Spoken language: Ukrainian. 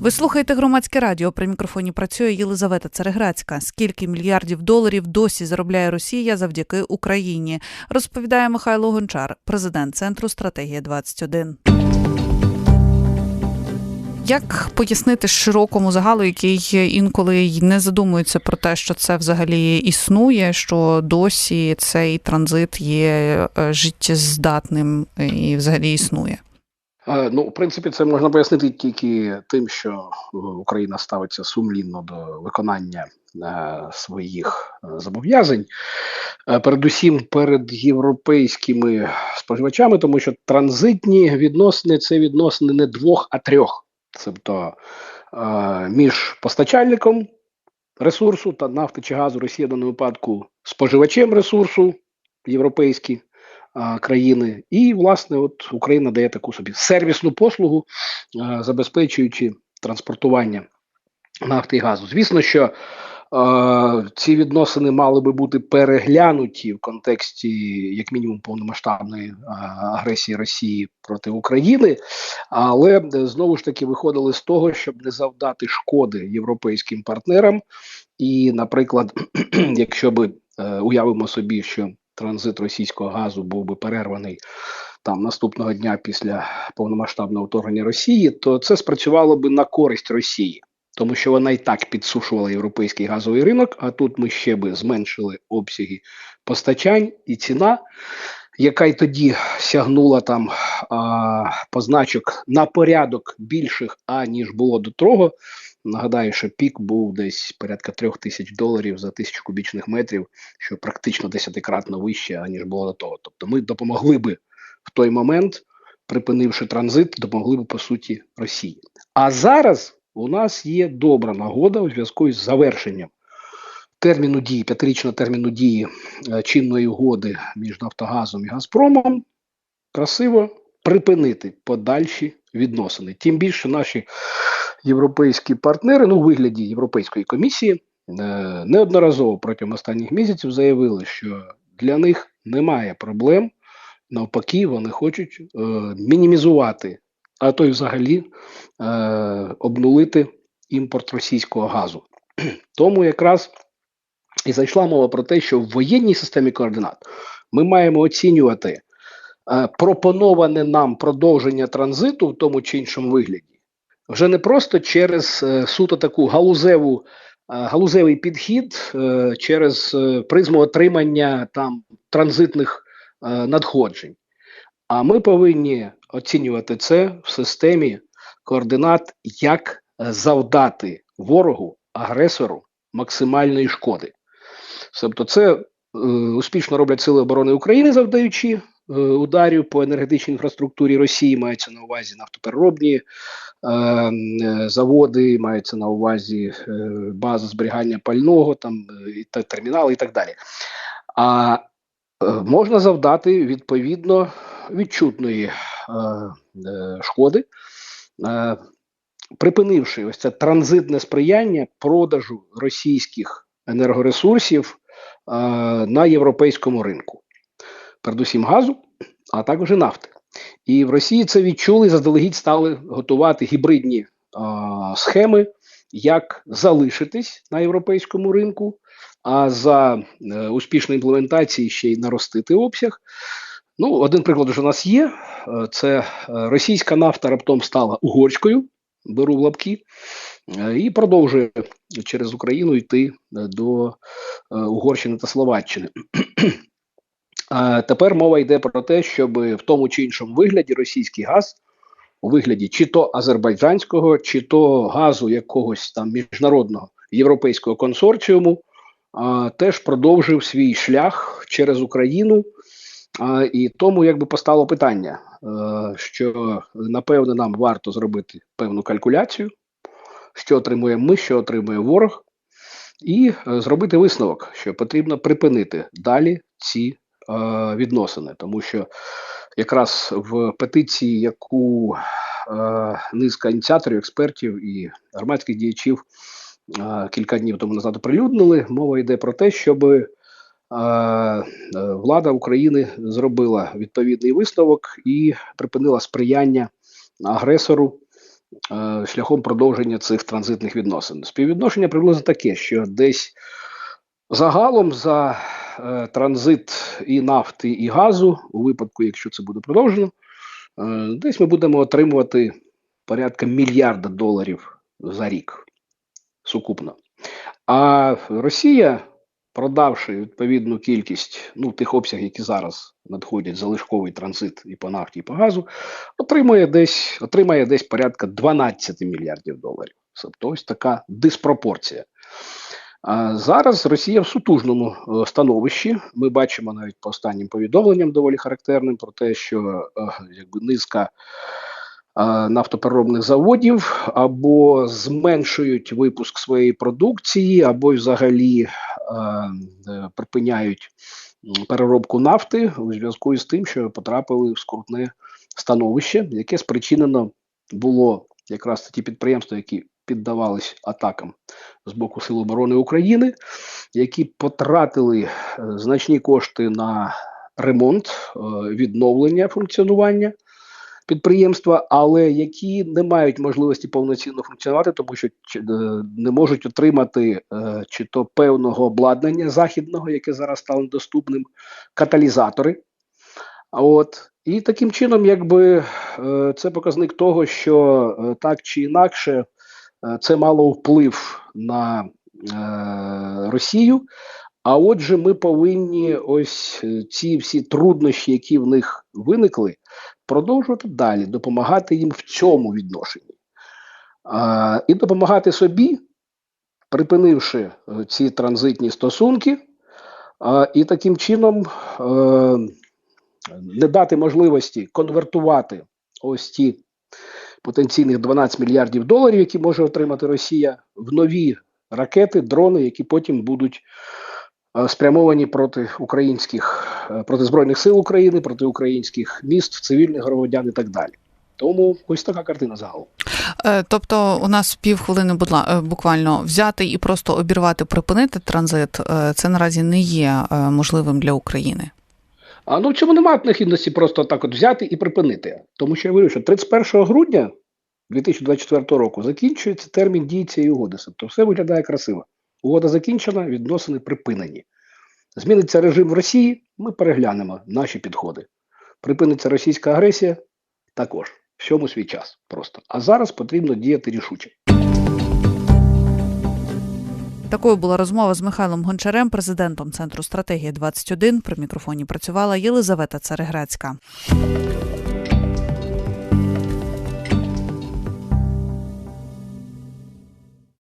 Ви слухаєте громадське радіо. При мікрофоні працює Єлизавета Цареграцька. Скільки мільярдів доларів досі заробляє Росія завдяки Україні? Розповідає Михайло Гончар, президент центру стратегія 21 Як пояснити широкому загалу, який інколи й не задумується про те, що це взагалі існує, що досі цей транзит є е, життєздатним і взагалі існує? Е, Ну, в принципі, це можна пояснити тільки тим, що е, Україна ставиться сумлінно до виконання е, своїх зобов'язань, передусім перед європейськими споживачами, тому що транзитні відносини це відносини не двох, а трьох. Тобто між постачальником ресурсу та нафти чи газу Росія в даному випадку споживачем ресурсу європейські а, країни, і власне, от Україна дає таку собі сервісну послугу, забезпечуючи транспортування нафти і газу. Звісно, що ці відносини мали би бути переглянуті в контексті, як мінімум, повномасштабної агресії Росії проти України, але е, знову ж таки виходили з того, щоб не завдати шкоди європейським партнерам. І, наприклад, якщо би е, уявимо собі, що транзит російського газу був би перерваний там наступного дня після повномасштабного вторгнення Росії, то це спрацювало би на користь Росії, тому що вона і так підсушувала європейський газовий ринок. А тут ми ще би зменшили обсяги постачань і ціна, яка й тоді сягнула там а, позначок на порядок більших, аніж було до того. Нагадаю, що пік був десь порядка трьох тисяч доларів за тисячу кубічних метрів, що практично десятикратно вище, аніж було до того. Тобто, ми допомогли би в той момент, припинивши транзит, допомогли би по суті Росії. А зараз у нас є добра нагода у зв'язку із завершенням терміну дії, п'ятирічного терміну дії е, чинної угоди між Нафтогазом і Газпромом. Красиво припинити подальші відносини. Тим більше наші європейські партнери, ну у вигляді Європейської комісії, е, неодноразово протягом останніх місяців заявили, що для них немає проблем. Навпаки, вони хочуть е, мінімізувати, а то й взагалі е, обнулити імпорт російського газу. Тому якраз і зайшла мова про те, що в воєнній системі координат ми маємо оцінювати е, пропоноване нам продовження транзиту в тому чи іншому вигляді вже не просто через е, суто таку галузеву. е, Галузевий підхід е, через призму отримання там транзитних надходжень. А ми повинні оцінювати це в системі координат, як завдати ворогу, агресору максимальної шкоди. Тобто, це успішно роблять Сили оборони України, завдаючи ударів по енергетичній інфраструктурі Росії, мається на увазі нафтопереробні заводи, мається на увазі е, база зберігання пального, там е, термінали і так далі. А е, можна завдати відповідно відчутної е, е, шкоди, е, припинивши ось це транзитне сприяння продажу російських енергоресурсів е, на європейському ринку, передусім газу, а також і нафти. І в Росії це відчули заздалегідь стали готувати гібридні е, схеми, як залишитись на європейському ринку, а за е, успішної імплементації ще й наростити обсяг. Ну, один приклад вже у нас є: Е, це е, російська нафта раптом стала угорською, беру в лапки, е, і продовжує через Україну йти до Угорщини та Словаччини. А тепер мова йде про те, щоб в тому чи іншому вигляді російський газ, у вигляді чи то азербайджанського, чи то газу якогось там міжнародного європейського консорціуму, а, теж продовжив свій шлях через Україну. А, і тому якби постало питання, е, що напевне нам варто зробити певну калькуляцію, що отримуємо ми, що отримує ворог, і е, зробити висновок, що потрібно припинити далі ці відносини, тому що якраз в петиції, яку е, низка ініціаторів, експертів і громадських діячів е, кілька днів тому назад оприлюднили, мова йде про те, щоб е, е, влада України зробила відповідний висновок і припинила сприяння агресору е, шляхом продовження цих транзитних відносин. Співвідношення приблизно таке, що десь загалом за е, транзит і нафти, і газу, у випадку, якщо це буде продовжено, е, десь ми будемо отримувати порядка мільярда доларів за рік сукупно. А Росія, продавши відповідну кількість ну, тих обсягів, які зараз надходять залишковий транзит і по нафті, і по газу, отримує десь, отримає десь порядка 12 мільярдів доларів. Тобто ось така диспропорція. Зараз Росія в сутужному е, становищі. Ми бачимо навіть по останнім повідомленням доволі характерним про те, що е, якби низка е, нафтопереробних заводів або зменшують випуск своєї продукції, або взагалі припиняють переробку нафти у зв'язку із тим, що потрапили в скрутне становище, яке спричинено було якраз ті підприємства, які піддавались атакам з боку Сил оборони України, які потратили е, значні кошти на ремонт, е, відновлення функціонування підприємства, але які не мають можливості повноцінно функціонувати, тому що е, не можуть отримати чи то певного обладнання західного, яке зараз стало доступним, каталізатори. От і таким чином, якби це показник того, що так чи інакше це мало вплив на е, Росію. А отже, ми повинні ось е, ці всі труднощі, які в них виникли, продовжувати далі, допомагати їм в цьому відношенні. І допомагати собі, припинивши е, ці транзитні стосунки, і таким чином е, не дати можливості конвертувати ось ті потенційних 12 мільярдів доларів, які може отримати Росія, в нові ракети, дрони, які потім будуть е, спрямовані проти українських, е, проти збройних сил України, проти українських міст, цивільних громадян і так далі. Тому ось така картина загалом. Е, Тобто, у нас півхвилини будла буквально взяти і просто обірвати, припинити транзит. Це наразі не є можливим для України. А ну в цьому немає необхідності просто так от взяти і припинити. Тому що я говорю, що 31 грудня 2024 року закінчується термін дії цієї угоди. Тобто все виглядає красиво. Угода закінчена, відносини припинені. Зміниться режим в Росії, ми переглянемо наші підходи. Припиниться російська агресія також. Всьому свій час просто. А зараз потрібно діяти рішуче. Такою була розмова з Михайлом Гончарем, президентом Центру стратегії 21 При мікрофоні працювала Єлизавета Цареградська.